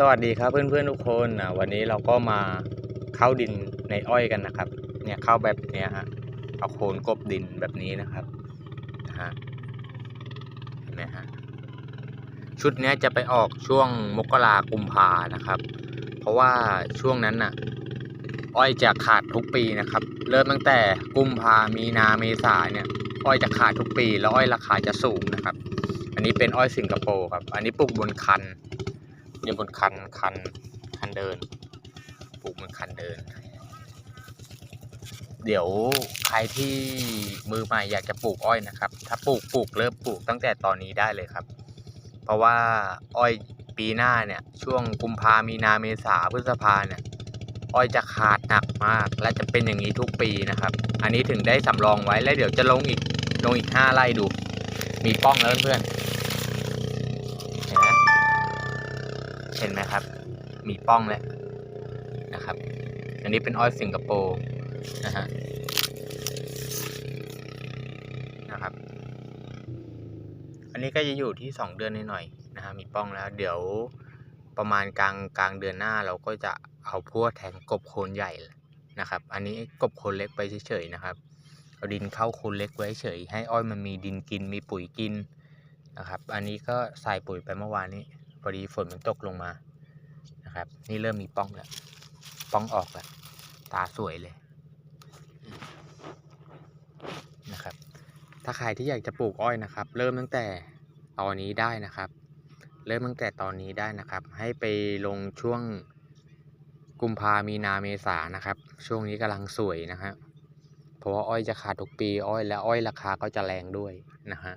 สวัสดีครับเพื่อนๆทุกคนอะวันนี้เราก็มาเข้าดินในอ้อยกันนะครับ เนี่ยเข้าแบบเนี้ยฮะเอาโคนกบดินแบบนี้นะครับนะฮะเห็นไหมฮะชุดเนี้ยจะไปออกช่วงมกรากุมภานะครับ เพราะว่าช่วงนั้นน่ะอ้อยจะขาดทุกปีนะครับ เริ่มตั้งแต่กุมภามีนาเมษาเนี่ยอ้อยจะขาดทุกปี แล้วอ้อยราคาจะสูงนะครับ อันนี้เป็นอ้อยสิงคโปร์ครับ อันนี้ปลูกบนคัน อยู่บนคันคันคันเดินปลูกบนคันเดิน เดี๋ยวใครที่มือใหม่อยากจะปลูกอ้อยนะครับ ถ้าปลูกปลูกเริ่มปลูกตั้งแต่ตอนนี้ได้เลยครับ เพราะว่าอ้อยปีหน้าเนี่ย ช่วงกุมภามีนาเมษาพฤษภาเนี่ยอ้อยจะขาดหนักมาก และจะเป็นอย่างนี้ทุกปีนะครับ อันนี้ถึงได้สำรองไว้แล้วเดี๋ยวจะลงอีกลงอีกห้าไร่ดู มีป้องแล้วเพื่อนๆ เห็นไหมครับ มีป้องแล้วนะครับ อันนี้เป็นอ้อยสิงคโปร์นะฮะนะครับ อันนี้ก็จะอยู่ที่สองเดือนหน่อยๆนะฮะมีป้องแล้ว เดี๋ยวประมาณกลางกลางเดือนหน้าเราก็จะเอาพวกแทงกบโคนใหญ่นะครับ อันนี้กบโคนเล็กไปเฉยๆนะครับเอาดินเข้าโคนเล็กไว้เฉยให้อ้อยมันมีดินกินมีปุ๋ยกินนะครับ อันนี้ก็ใส่ปุ๋ยไปเมื่อวานนี้ พอดีฝนมันตกลงมานะครับ นี่เริ่มมีป้องแล้วป้องออกแล้วตาสวยเลยนะครับ ถ้าใครที่อยากจะปลูกอ้อยนะครับ เริ่มตั้งแต่ตอนนี้ได้นะครับ เริ่มตั้งแต่ตอนนี้ได้นะครับ ให้ไปลงช่วงกุมภามีนาเมษานะครับ ช่วงนี้กำลังสวยนะฮะเพราะว่าอ้อยจะขาดทุกปีอ้อยและอ้อยราคาก็จะแรงด้วยนะฮะ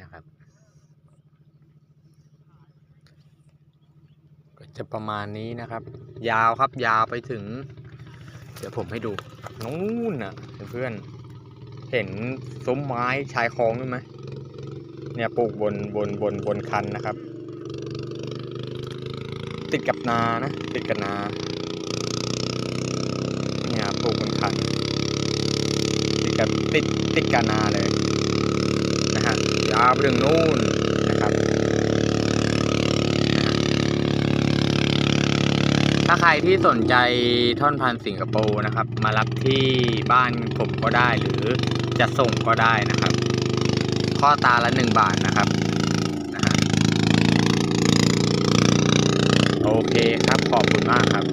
นะครับ ก็ จะประมาณนี้นะครับ ยาวครับยาวไปถึง เดี๋ยวผมให้ดูนู่นน่ะเพื่อนเห็นซุ้มไม้ชายคลองด้วยไหมเนี่ยปลูกบนบนบนบนคันนะครับ ติดกับนานะ ติดกับนาเนี่ยปลูกบนคัน ติดกับติดติดกับนาเลยนะฮะยาวไปถึงนู่นนะครับ ถ้าใครที่สนใจท่อนพันสิงคโปร์นะครับ มารับที่บ้านผมก็ได้หรือจะส่งก็ได้นะครับ ข้อตาละหนึ่งบาทนะครับนะฮะโอเคครับขอบคุณมากครับ